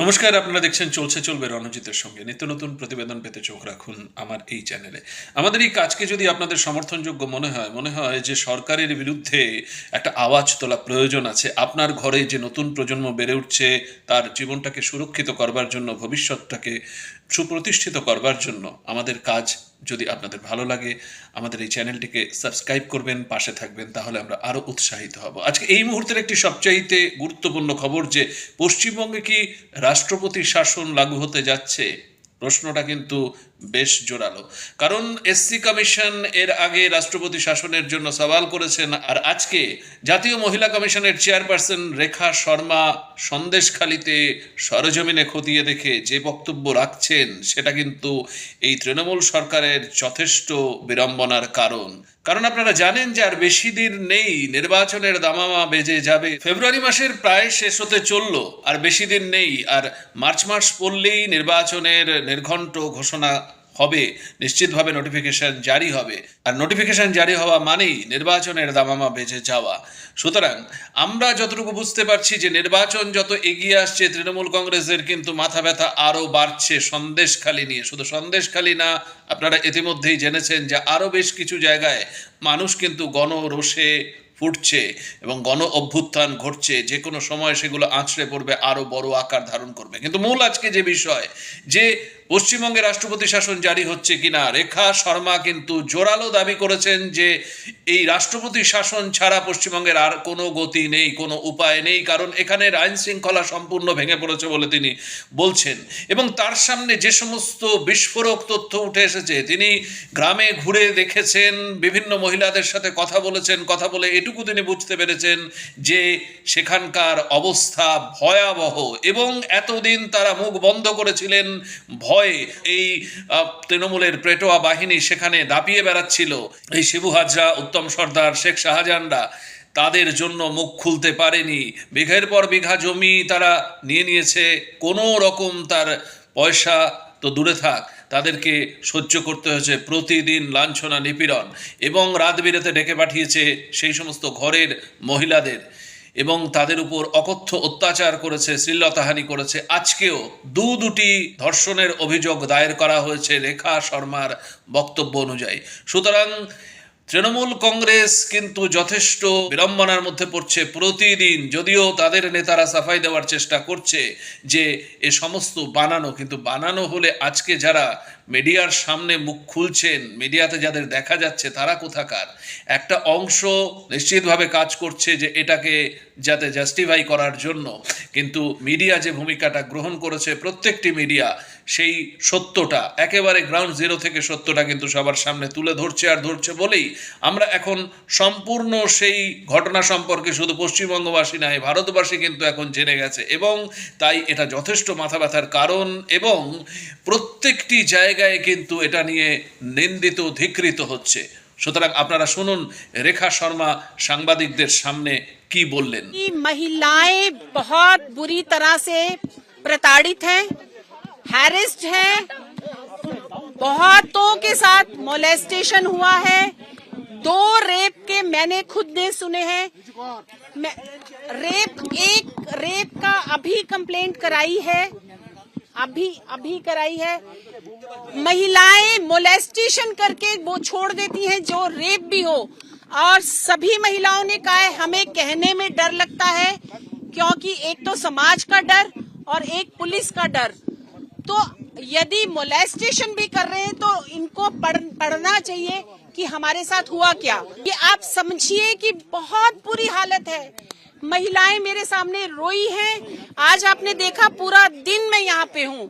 নমস্কার, আপনারা দেখছেন চলছে চলবে রণজিতের সঙ্গে। নিত্য নতুন প্রতিবেদন পেতে চোখ রাখুন আমার এই চ্যানেলে। আমাদের এই কাজকে যদি আপনাদের সমর্থনযোগ্য মনে হয় মনে হয় যে সরকারের বিরুদ্ধে একটা আওয়াজ তোলা প্রয়োজন আছে, আপনার ঘরে যে নতুন প্রজন্ম বেড়ে উঠছে, তার জীবনটাকে সুরক্ষিত করবার জন্য, ভবিষ্যৎটাকে সুপ্রতিষ্ঠিত করবার জন্য আমাদের কাজ যদি আপনাদের ভালো লাগে, আমাদের এই চ্যানেলটিকে সাবস্ক্রাইব করবেন, পাশে থাকবেন, তাহলে আমরা আরও উৎসাহিত হব। আজকে এই মুহূর্তের একটি সবচাইতে গুরুত্বপূর্ণ খবর যে, পশ্চিমবঙ্গে কি রাষ্ট্রপতি শাসন লাগু হতে যাচ্ছে? প্রশ্নটা কিন্তু বেশ জোরালো। কারণ এসসি কমিশন এর আগে রাষ্ট্রপতি শাসনের জন্য সওয়াল করেছেন আর আজকে জাতীয় মহিলা কমিশনের চেয়ারপারসন রেখা শর্মা সন্দেশখালিতে সরজমিনে খতিয়ে দেখে যে বক্তব্য রাখছেন, সেটা কিন্তু এই তৃণমূল সরকারের যথেষ্ট বিড়ম্বনার কারণ। কারণ আপনারা জানেন যে আর বেশি দিন নেই, নির্বাচনের দামামা বেজে যাবে। ফেব্রুয়ারি মাসের প্রায় শেষ হতে চলল, আর বেশি দিন নেই। আর মার্চ মাস পড়লেই নির্বাচনের নির্ঘণ্ট ঘোষণা হবে, নিশ্চিতভাবে নোটিফিকেশন জারি হবে। আর নোটিফিকেশন জারি হওয়া মানেই নির্বাচনের দামামা বেজে যাওয়া। সুতরাং আমরা যতটুকু বুঝতে পারছি যে নির্বাচন যত এগিয়ে আসছে, তৃণমূল কংগ্রেসের কিন্তু মাথা ব্যথা আরও বাড়ছে সন্দেশখালি নিয়ে। শুধু সন্দেশখালি না, আপনারা ইতিমধ্যেই জেনেছেন যে আরও বেশ কিছু জায়গায় মানুষ কিন্তু গণরোষে ফুটছে এবং গণ অভ্যুত্থান ঘটছে। যে কোনো সময় সেগুলো আঁচড়ে পড়বে, আরও বড় আকার ধারণ করবে। কিন্তু মূল আজকে যে বিষয়, যে পশ্চিমবঙ্গে রাষ্ট্রপতি শাসন জারি হচ্ছে কিনা? রেখা শর্মা কিন্তু জোরালো দাবি করেছেন যে এই রাষ্ট্রপতি শাসন ছাড়া পশ্চিমবঙ্গের আর কোনো গতি নেই, কোনো উপায় নেই, কারণ এখানের আইন শৃঙ্খলা সম্পূর্ণ ভেঙে পড়েছে বলে তিনি বলছেন। এবং তার সামনে যে সমস্ত বিস্ফোরক তথ্য উঠে এসেছে, তিনি গ্রামে ঘুরে দেখেছেন, বিভিন্ন মহিলাদের সাথে কথা বলেছেন, কথা বলে এটুকু তিনি বুঝতে পেরেছেন যে সেখানকার অবস্থা ভয়াবহ এবং এতদিন তারা মুখ বন্ধ করেছিলেন, ভয়ে এই তৃণমূলের প্রেটোয়া বাহিনী সেখানে দাপিয়ে বেড়াচ্ছিল। এই শিবু হাজরা, উত্তম সর্দার, শেখ শাহজাহানরা তাদের জন্য মুখ খুলতে পারেনি। বিঘের পর বিঘা জমি তারা নিয়ে নিয়েছে। কোনো রকম তার পয়সা তো দূরে থাক। তাদেরকে সহ্য করতে হয়েছে প্রতিদিন লাঞ্ছনা নিপীড়ন এবং রাত বিরেতে ডেকে পাঠিয়েছে সেই সমস্ত ঘরের মহিলাদের। এবং তাদের উপর অকথ্য অত্যাচার করেছে, শ্লীলতাহানি করেছে। আজকেও দু দুটি ধর্ষণের অভিযোগ দায়ের করা হয়েছে রেখা শর্মার বক্তব্য অনুযায়ী। সুতরাং তৃণমূল কংগ্রেস কিন্তু যথেষ্ট বিড়ম্বনার মধ্যে পড়ছে প্রতিদিন, যদিও তাদের নেতারা সাফাই দেওয়ার চেষ্টা করছে যে এ সমস্ত বানানো, কিন্তু বানানো হলে আজকে যারা মিডিয়ার সামনে মুখ খুলছেন, মিডিয়াতে যাদের দেখা যাচ্ছে তারা কোথাকার? একটা অংশ নিশ্চিতভাবে কাজ করছে যে এটাকে যাতে জাস্টিফাই করার জন্য। কিন্তু মিডিয়া যে ভূমিকাটা গ্রহণ করেছে, প্রত্যেকটি মিডিয়া সেই সত্যটা, একেবারে গ্রাউন্ড জিরো থেকে সত্যটা কিন্তু সবার সামনে তুলে ধরছে আর ধরছে বলেই আমরা এখন সম্পূর্ণ সেই ঘটনা সম্পর্কে শুধু পশ্চিমবঙ্গবাসী নয়, ভারতবাসী কিন্তু এখন জেনে গেছে। এবং তাই এটা যথেষ্ট মাথা ব্যথার কারণ এবং প্রত্যেকটি জায়গায় কিন্তু এটা নিয়ে নিন্দিত ধিকৃত হচ্ছে সুতরাং আপনারা শুনুন রেখা শর্মা সাংবাদিকদের সামনে কি বললেন कि महिलाएं बहुत बुरी तरह से प्रताड़ित हैं हैरिस्ड हैं बहुतों के साथ मोलेस्टेशन हुआ है दो रेप के मैंने खुद ने सुने हैं मैं रेप एक रेप का अभी कंप्लेंट कराई है अभी अभी कराई है। महिलाएँ मोलेस्टेशन करके वो छोड़ देती हैं जो रेप भी हो। और सभी महिलाओं ने कहा है हमें कहने में डर लगता है क्योंकि एक तो समाज का डर और एक पुलिस का डर। तो यदि मोलेस्टेशन भी कर रहे हैं तो इनको पढ़, पढ़ना चाहिए कि हमारे साथ हुआ क्या। ये आप समझिए कि बहुत बुरी हालत है। महिलाएँ मेरे सामने रोई हैं। आज आपने देखा पूरा दिन मैं यहाँ पे हूँ,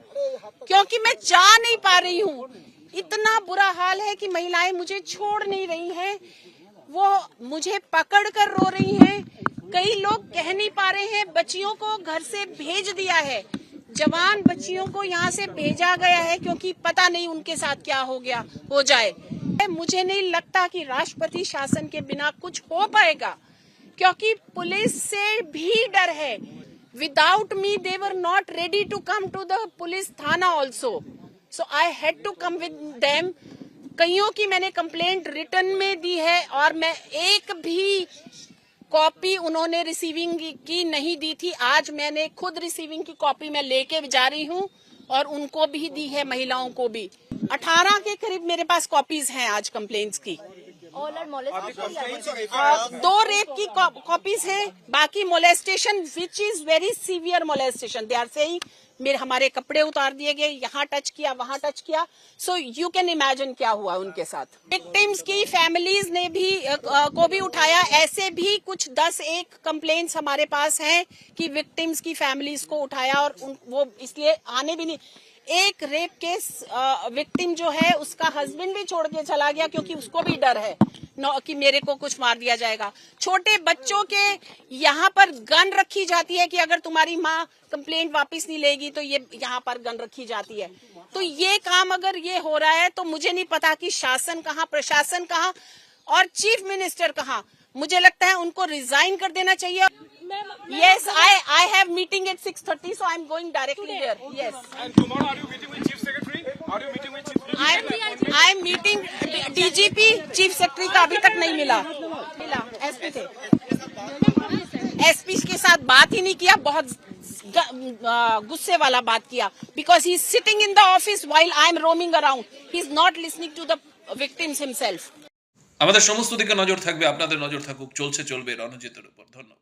क्योंकि मैं जा नहीं पा रही हूँ। इतना बुरा हाल है कि महिलाएँ मुझे छोड़ नहीं रही हैं। वो मुझे पकड़ कर रो रही हैं। कई लोग कह नहीं पा रहे हैं, बच्चियों को घर से भेज दिया है। जवान बच्चियों को यहाँ से भेजा गया है, क्योंकि पता नहीं उनके साथ क्या हो गया, हो जाए। मुझे नहीं लगता कि राष्ट्रपति शासन के बिना कुछ हो पाएगा। क्योंकि पुलिस से भी डर है। Without me were not ready to come to the police थाना also so I had to come with them कईयों की मैंने कंप्लेंट रिटर्न में दी है और मैं एक भी कॉपी उन्होंने रिसीविंग की नहीं दी थी। आज मैंने खुद रिसीविंग की कॉपी मैं लेके जा रही हूँ और उनको भी दी है, महिलाओं को भी। 18 के करीब मेरे पास कॉपीज हैं आज कंप्लेंट्स की। ऑल आर molested अ, दो रेप की कॉपीज है बाकी molestation which is very severe molestation they are saying मेरे हमारे कपड़े उतार दिए गए यहाँ टच किया वहाँ टच किया. सो यू कैन इमेजिन क्या हुआ उनके साथ। विक्टिम्स की फैमिलीज़ ने भी अ, को भी उठाया। ऐसे भी कुछ दस एक कंप्लेंट्स हमारे पास हैं कि विक्टिम्स की फैमिलीज़ को उठाया और उन, वो इसलिए आने भी नहीं एक रेप केस विक्टिम जो है, उसका हस्बैंड भी छोड़ के चला गया क्योंकि उसको भी डर है कि मेरे को कुछ मार दिया जाएगा। छोटे बच्चों के यहाँ पर गन रखी जाती है कि अगर तुम्हारी माँ कंप्लेंट वापस नहीं लेगी तो ये यहाँ पर गन रखी जाती है। तो ये काम अगर ये हो रहा है तो मुझे नहीं पता कि शासन कहाँ, प्रशासन कहाँ और चीफ मिनिस्टर कहाँ। मुझे लगता है उनको रिजाइन कर देना चाहिए। Yes, I I have meeting at 6:30, so I'm going directly there. Yes, And tomorrow, are you meeting with Chief Secretary? Are you meeting with Chief Secretary? I'm I'm meeting DGP chief secretary का अभी तक नहीं मिला मिला SP थे SP के साथ बात ही नहीं किया बहुत ग- आ, गुस्से वाला बात किया because he is sitting in the office while I am roaming around he is not listening to the victims himself আমাদের সমস্ত দিকে নজর থাকবে আপনাদের নজর থাকুক চলছে চলবে রণজিতের উপর ধন্যবাদ